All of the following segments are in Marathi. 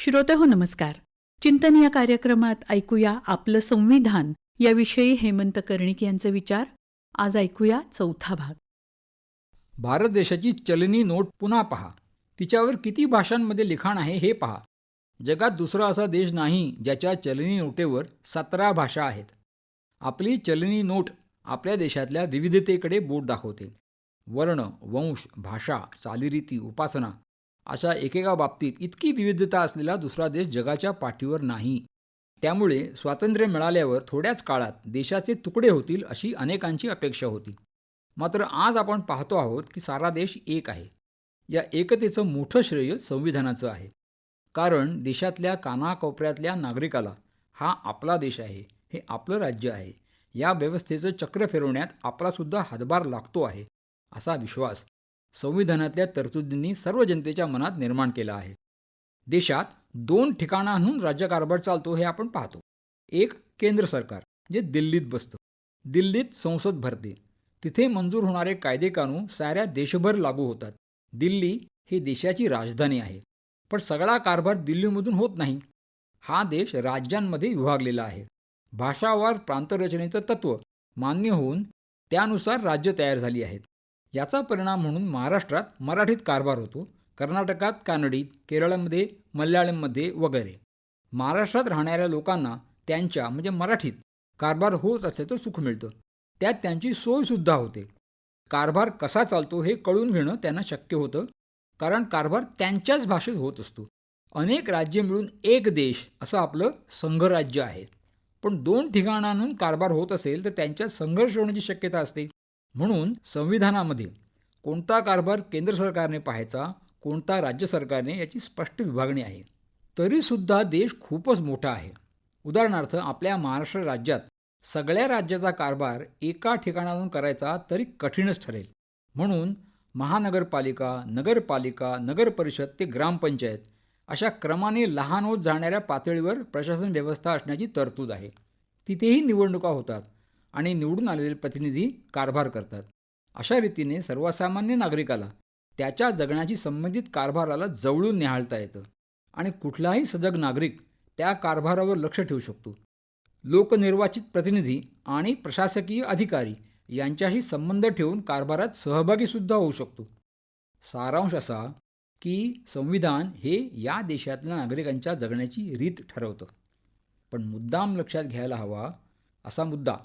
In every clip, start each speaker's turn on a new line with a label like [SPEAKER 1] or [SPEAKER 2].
[SPEAKER 1] श्रोते हो नमस्कार. चिंतन या कार्यक्रमात ऐकूया आपलं संविधान याविषयी हेमंत कर्णिक यांचे विचार. आज ऐकूया चौथा भाग.
[SPEAKER 2] भारत देशाची चलनी नोट पुन्हा पहा. तिच्यावर किती भाषांमध्ये लिखाण आहे हे पहा. जगात दुसरा असा देश नाही ज्याच्या चलनी नोटेवर सतरा भाषा आहेत. आपली चलनी नोट आपल्या देशातल्या विविधतेकडे बोट दाखवते. वर्ण वंश भाषा चालीरीती उपासना अशा एकेका बाबतीत इतकी विविधता असलेला दुसरा देश जगाच्या पाठीवर नाही. त्यामुळे स्वातंत्र्य मिळाल्यावर थोड्याच काळात देशाचे तुकडे होतील अशी अनेकांची अपेक्षा होती. मात्र आज आपण पाहतो आहोत की सारा देश एक आहे. या एकतेचं मोठं श्रेय संविधानाचं आहे. कारण देशातल्या कानाकोपऱ्यातल्या नागरिकाला हा आपला देश आहे हे आपलं राज्य आहे. या व्यवस्थेचं चक्र फिरवण्यात आपलासुद्धा हातभार लागतो आहे असा विश्वास संविधानातल्या तरतुदींनी सर्व जनतेच्या मनात निर्माण केला आहे. देशात दोन ठिकाणांहून राज्यकारभार चालतो हे आपण पाहतो. एक केंद्र सरकार जे दिल्लीत बसतं. दिल्लीत संसद भरते. तिथे मंजूर होणारे कायदे कानून साऱ्या देशभर लागू होतात. दिल्ली ही देशाची राजधानी आहे. पण सगळा कारभार दिल्लीमधून होत नाही. हा देश राज्यांमध्ये विभागलेला आहे. भाषावार प्रांतरचनेचं तत्त्व मान्य होऊन त्यानुसार राज्य तयार झाली आहेत. याचा परिणाम म्हणून महाराष्ट्रात मराठीत कारभार होतो कर्नाटकात कानडीत केरळमध्ये मल्याळममध्ये वगैरे. महाराष्ट्रात राहणाऱ्या लोकांना त्यांच्या म्हणजे मराठीत कारभार होत असल्याचं सुख मिळतं. त्यात त्यांची सोयसुद्धा होते. कारभार कसा चालतो हे कळून घेणं त्यांना शक्य होतं कारण कारभार त्यांच्याच भाषेत होत असतो. अनेक राज्य मिळून एक देश असं आपलं संघराज्य आहे. पण दोन ठिकाणांहून कारभार होत असेल तर त्यांच्यात संघर्ष होण्याची शक्यता असते. म्हणून संविधानामध्ये कोणता कारभार केंद्र सरकारने पाहायचा कोणता राज्य सरकारने याची स्पष्ट विभागणी आहे. तरीसुद्धा देश खूपच मोठा आहे. उदाहरणार्थ आपल्या महाराष्ट्र राज्यात सगळ्या राज्याचा कारभार एका ठिकाणाहून करायचा तरी कठीणच ठरेल. म्हणून महानगरपालिका नगरपालिका नगरपरिषद ते ग्रामपंचायत अशा क्रमाने लहान होत जाणाऱ्या पातळीवर प्रशासन व्यवस्था असण्याची तरतूद आहे. तिथेही निवडणुका होतात. आणि निवडून आलेले प्रतिनिधी कारभार करतात. अशा रीतीने सर्वसामान्य नागरिकाला त्याच्या जगण्याशी संबंधित कारभाराला जवळून निहाळता येतं आणि कुठलाही सजग नागरिक त्या कारभारावर लक्ष ठेवू शकतो. लोकनिर्वाचित प्रतिनिधी आणि प्रशासकीय अधिकारी यांच्याशी संबंध ठेवून कारभारात सहभागीसुद्धा होऊ शकतो. सारांश असा की संविधान हे या देशातल्या नागरिकांच्या जगण्याची रीत ठरवतं. पण मुद्दाम लक्षात घ्यायला हवा असा मुद्दा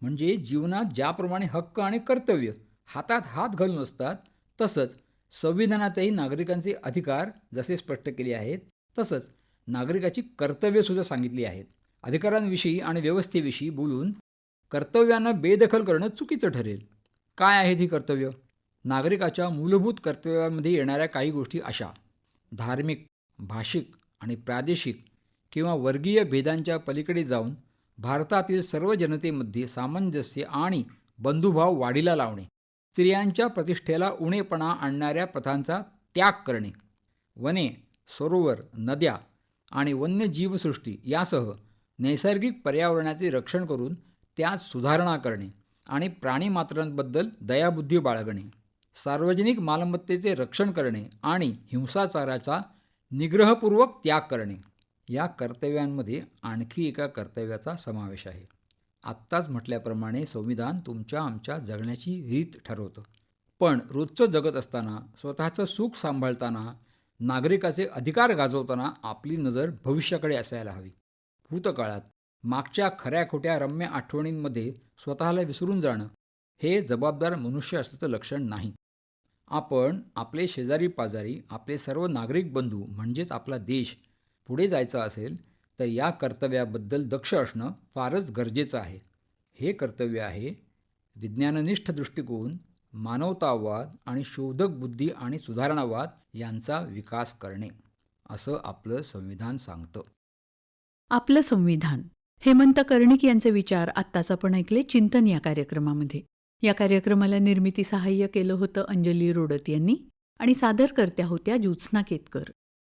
[SPEAKER 2] म्हणजे जीवनात ज्याप्रमाणे हक्क आणि कर्तव्य हातात हात घालून असतात तसंच संविधानातही नागरिकांचे अधिकार जसे स्पष्ट केले आहेत तसंच नागरिकाची कर्तव्यसुद्धा सांगितली आहेत. अधिकारांविषयी आणि व्यवस्थेविषयी बोलून कर्तव्यांना बेदखल करणं चुकीचं ठरेल. काय आहेत ही कर्तव्य? नागरिकाच्या मूलभूत कर्तव्यामध्ये येणाऱ्या काही गोष्टी अशा. धार्मिक भाषिक आणि प्रादेशिक किंवा वर्गीय भेदांच्या पलीकडे जाऊन भारतातील सर्व जनतेमध्ये सामंजस्य आणि बंधुभाव वाढीला लावणे स्त्रियांच्या प्रतिष्ठेला उणेपणा आणणाऱ्या प्रथांचा त्याग करणे वने सरोवर नद्या आणि वन्यजीवसृष्टी यासह नैसर्गिक पर्यावरणाचे रक्षण करून त्यात सुधारणा करणे आणि प्राणीमात्रांबद्दल दयाबुद्धी बाळगणे सार्वजनिक मालमत्तेचे रक्षण करणे आणि हिंसाचाराचा निग्रहपूर्वक त्याग करणे. या कर्तव्यांमध्ये आणखी एका कर्तव्याचा समावेश आहे. आत्ताच म्हटल्याप्रमाणे संविधान तुमच्या आमच्या जगण्याची रीत ठरवतं. पण रोजचं जगत असताना स्वतःचं सुख सांभाळताना नागरिकाचे अधिकार गाजवताना आपली नजर भविष्याकडे असायला हवी. भूतकाळात मागच्या खऱ्या खोट्या रम्य आठवणींमध्ये स्वतःला विसरून जाणं हे जबाबदार मनुष्य असल्याचं लक्षण नाही. आपण आपले शेजारी पाजारी आपले सर्व नागरिक बंधू म्हणजेच आपला देश पुढे जायचं असेल तर या कर्तव्याबद्दल दक्ष असणं फारच गरजेचं आहे. हे कर्तव्य आहे विज्ञाननिष्ठ दृष्टिकोन मानवतावाद आणि शोधक बुद्धी आणि सुधारणावाद यांचा विकास करणे असं आपलं संविधान सांगतं.
[SPEAKER 1] आपलं संविधान. हेमंत कर्णिक यांचे विचार आत्ताच आपण ऐकले चिंतन या कार्यक्रमामध्ये. या कार्यक्रमाला निर्मिती सहाय्य केलं होतं अंजली रोडत यांनी आणि सादरकर्त्या होत्या ज्योत्स्ना केतकर.